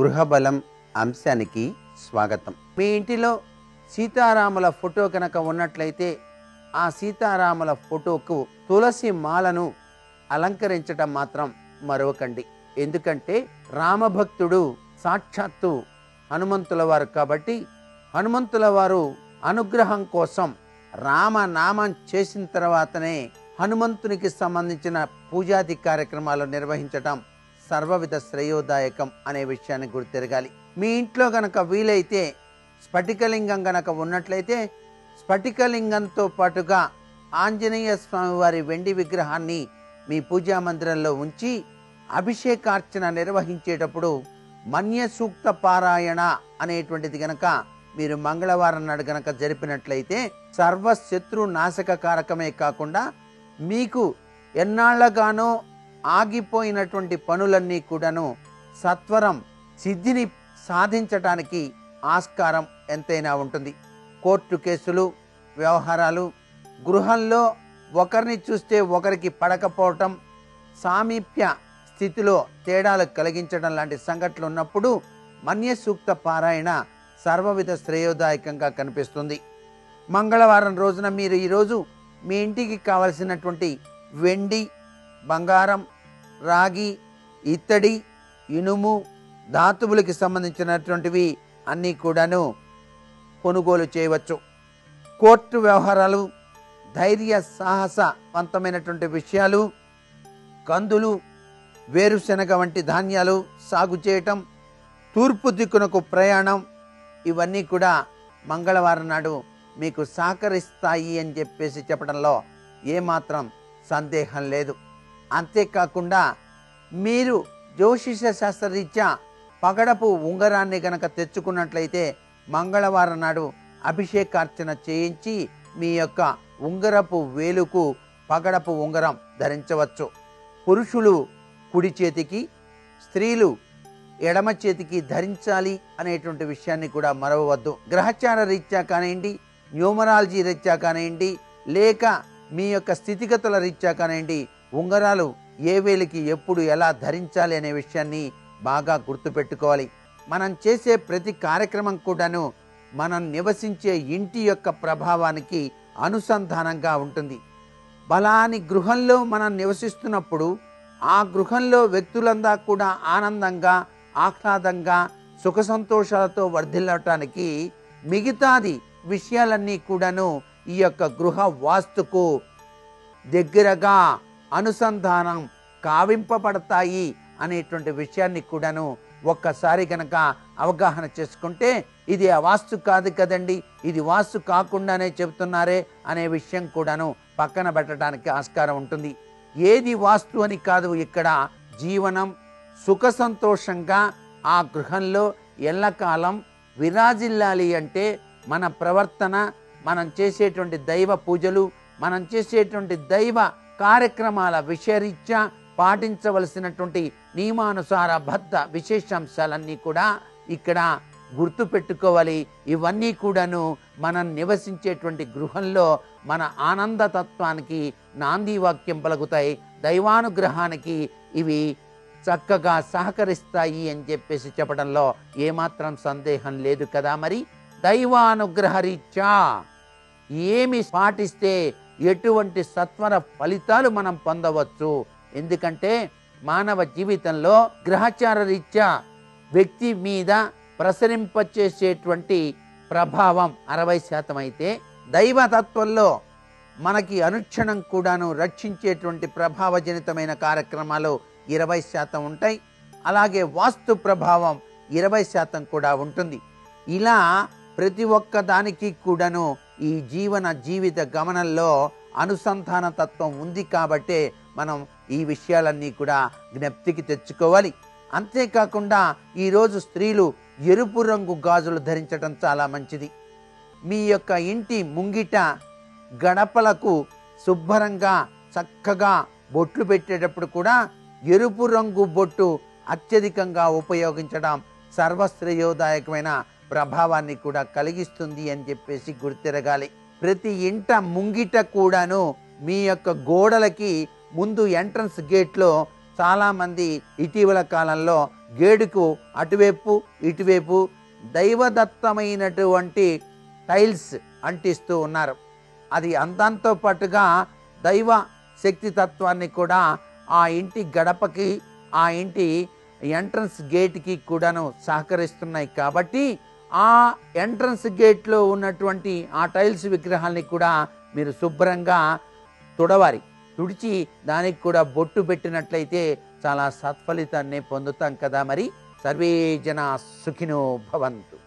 గృహబలం అంశానికి స్వాగతం. మీ ఇంటిలో సీతారాముల ఫోటో కనుక ఉన్నట్లయితే ఆ సీతారాముల ఫోటోకు తులసి మాలను అలంకరించటం మాత్రం మరొకండి ఎందుకంటే రామభక్తుడు సాక్షాత్తు హనుమంతుల వారు కాబట్టి హనుమంతుల వారు అనుగ్రహం కోసం రామనామం చేసిన తర్వాతనే హనుమంతునికి సంబంధించిన పూజాది కార్యక్రమాలు నిర్వహించటం సర్వవిధ శ్రేయోదాయకం అనే విషయాన్ని గుర్తెరగాలి. మీ ఇంట్లో గనక వీలైతే స్ఫటికలింగం గనక ఉన్నట్లయితే స్ఫటికలింగంతో పాటుగా ఆంజనేయ స్వామివారి వెండి విగ్రహాన్ని మీ పూజా మందిరంలో ఉంచి అభిషేకార్చన నిర్వహించేటప్పుడు మన్య సూక్త పారాయణ అనేటువంటిది గనక మీరు మంగళవారం నాడు గనక జరిపినట్లయితే సర్వ శత్రు నాశక కారకమే కాకుండా మీకు ఎన్నాళ్ళగానో ఆగిపోయినటువంటి పనులన్నీ కూడాను సత్వరం సిద్ధిని సాధించటానికి ఆస్కారం ఎంతైనా ఉంటుంది. కోర్టు కేసులు వ్యవహారాలు గృహంలో ఒకరిని చూస్తే ఒకరికి పడకపోవటం సామీప్య స్థితిలో తేడాలు కలిగించడం లాంటి సంఘటనలు ఉన్నప్పుడు మన్య సూక్త పారాయణ సర్వవిధ శ్రేయోదాయకంగా కనిపిస్తుంది. మంగళవారం రోజున మీరు ఈరోజు మీ ఇంటికి కావలసినటువంటి వెండి బంగారం రాగి ఇత్తడి ఇనుము ధాతువులకి సంబంధించినటువంటివి అన్నీ కూడాను కొనుగోలు చేయవచ్చు. కోర్టు వ్యవహారాలు ధైర్య సాహసవంతమైనటువంటి విషయాలు కందులు వేరుశనగ వంటి ధాన్యాలు సాగు చేయటం తూర్పు దిక్కునకు ప్రయాణం ఇవన్నీ కూడా మంగళవారం నాడు మీకు సహకరిస్తాయి అని చెప్పేసి చెప్పడంలో ఏమాత్రం సందేహం లేదు. అంతేకాకుండా మీరు జ్యోతిష శాస్త్రరీత్యా పగడపు ఉంగరాన్ని గనక తెచ్చుకున్నట్లయితే మంగళవారం నాడు అభిషేకార్చన చేయించి మీ యొక్క ఉంగరపు వేలుకు పగడపు ఉంగరం ధరించవచ్చు. పురుషులు కుడి చేతికి స్త్రీలు ఎడమ చేతికి ధరించాలి అనేటువంటి విషయాన్ని కూడా మరవవద్దు. గ్రహచార రీత్యా కానివ్వండి న్యూమరాలజీ రీత్యా కానివ్వండి లేక మీ యొక్క స్థితిగతుల రీత్యా కానివ్వండి ఉంగరాలు ఏ వేలికి ఎప్పుడు ఎలా ధరించాలి అనే విషయాన్ని బాగా గుర్తుపెట్టుకోవాలి. మనం చేసే ప్రతి కార్యక్రమం కూడాను మనం నివసించే ఇంటి యొక్క ప్రభావానికి అనుసంధానంగా ఉంటుంది. బలాని గృహంలో మనం నివసిస్తున్నప్పుడు ఆ గృహంలో వ్యక్తులందా కూడా ఆనందంగా ఆహ్లాదంగా సుఖ సంతోషాలతో వర్ధిల్లటానికి మిగతాది విషయాలన్నీ కూడాను ఈ యొక్క గృహ వాస్తుకు దగ్గరగా అనుసంధానం కావింపబడతాయి అనేటువంటి విషయాన్ని కూడాను ఒక్కసారి గనక అవగాహన చేసుకుంటే ఇది ఆ వాస్తు కాదు కదండి. ఇది వాస్తు కాకుండానే చెబుతున్నారే అనే విషయం కూడాను పక్కన పెట్టడానికి ఆస్కారం ఉంటుంది. ఏది వాస్తు అని కాదు ఇక్కడ జీవనం సుఖ సంతోషంగా ఆ గృహంలో ఎల్లకాలం విరాజిల్లాలి అంటే మన ప్రవర్తన మనం చేసేటువంటి దైవ పూజలు మనం చేసేటువంటి దైవ కార్యక్రమాల విషయరీత్యా పాటించవలసినటువంటి నియమానుసార బద్ధ విశేషాంశాలన్నీ కూడా ఇక్కడ గుర్తు పెట్టుకోవాలి ఇవన్నీ కూడాను మనం నివసించేటువంటి గృహంలో మన ఆనందతత్వానికి నాంది వాక్యం పలుకుతాయి. దైవానుగ్రహానికి ఇవి చక్కగా సహకరిస్తాయి అని చెప్పేసి చెప్పడంలో ఏమాత్రం సందేహం లేదు కదా మరి. దైవానుగ్రహ రీత్యా ఏమి పాటిస్తే ఎటువంటి సత్వర ఫలితాలు మనం పొందవచ్చు? ఎందుకంటే మానవ జీవితంలో గ్రహచార రీత్యా వ్యక్తి మీద ప్రసరింపచేసేటువంటి ప్రభావం అరవై శాతం అయితే దైవతత్వంలో మనకి అనుక్షణం కూడాను రక్షించేటువంటి ప్రభావజనితమైన కార్యక్రమాలు ఇరవై శాతం ఉంటాయి. అలాగే వాస్తు ప్రభావం ఇరవై శాతం కూడా ఉంటుంది. ఇలా ప్రతి ఒక్క దానికి కూడాను ఈ జీవన జీవిత గమనంలో అనుసంధాన తత్వం ఉంది కాబట్టే మనం ఈ విషయాలన్నీ కూడా జ్ఞప్తికి తెచ్చుకోవాలి. అంతేకాకుండా ఈరోజు స్త్రీలు ఎరుపు రంగు గాజులు ధరించడం చాలా మంచిది. మీ యొక్క ఇంటి ముంగిట గడపలకు శుభ్రంగా చక్కగా బొట్లు పెట్టేటప్పుడు కూడా ఎరుపు రంగు బొట్టు అత్యధికంగా ఉపయోగించడం సర్వశ్రేయోదాయకమైన ప్రభావాన్ని కూడా కలిగిస్తుంది అని చెప్పేసి గుర్తిరగాలి. ప్రతి ఇంట ముంగిట కూడాను మీ యొక్క గోడలకి ముందు ఎంట్రన్స్ గేట్లో చాలామంది ఇటీవల కాలంలో గేడుకు అటువైపు ఇటువైపు దైవదత్తమైనటువంటి టైల్స్ అంటిస్తూ ఉన్నారు. అది అందంతో పాటుగా దైవ శక్తి తత్వాన్ని కూడా ఆ ఇంటి గడపకి ఆ ఇంటి ఎంట్రన్స్ గేట్కి కూడాను సహకరిస్తున్నాయి. కాబట్టి ఆ ఎంట్రన్స్ గేట్లో ఉన్నటువంటి ఆ టైల్స్ విగ్రహాల్ని కూడా మీరు శుభ్రంగా తుడవాలి. తుడిచి దానికి కూడా బొట్టు పెట్టినట్లయితే చాలా సత్ఫలితాన్ని పొందుతాం కదా మరి. సర్వే జన సుఖినో భవంతు.